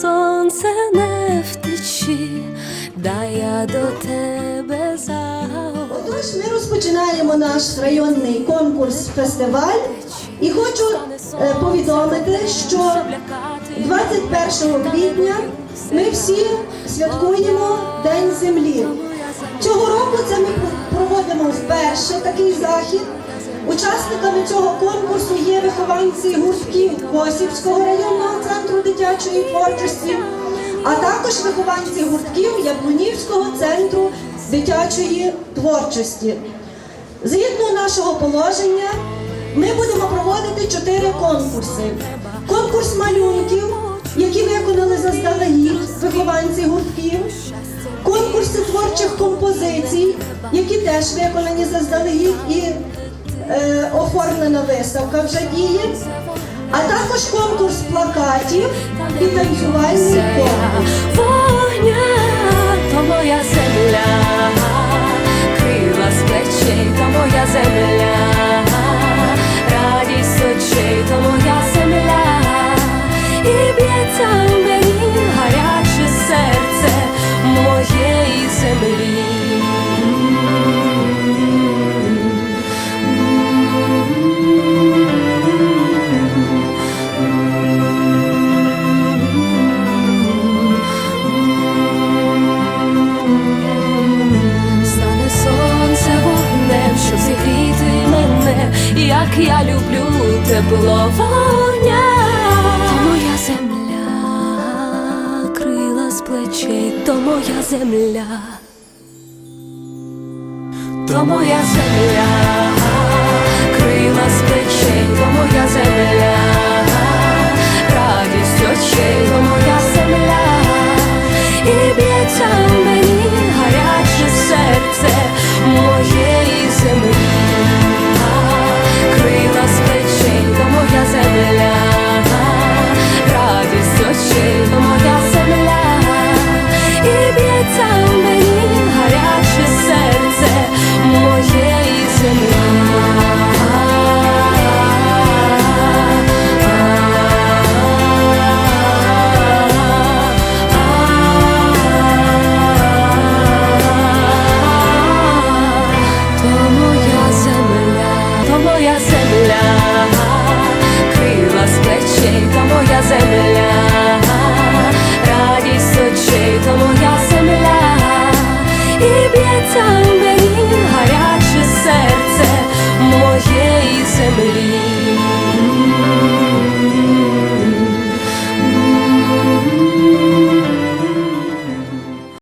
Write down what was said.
сонце не втечі, дай я до тебе загорю. Отож, ми розпочинаємо наш районний конкурс фестиваль і хочу е, повідомити, що 21 квітня ми всі святкуємо День землі. Цього року це ми проводимо вперше такий захід. Учасниками цього конкурсу є вихованці гуртків Косівського районного центру дитячої творчості, а також вихованці гуртків Яблунівського центру дитячої творчості. Згідно нашого положення, ми будемо проводити чотири конкурси: конкурс малюнків, які виконали заздалегідь вихованці гуртків, конкурси творчих композицій, які теж виконані заздалегідь і е, оформлена виставка вже діє, а також конкурс плакатів і танцювальний земля, радість очей, то моя земля, і б'ється я люблю тепло вогня. То моя земля, крила з плечей, то моя земля, то моя земля, то моя земля, крила з плечей, то моя земля,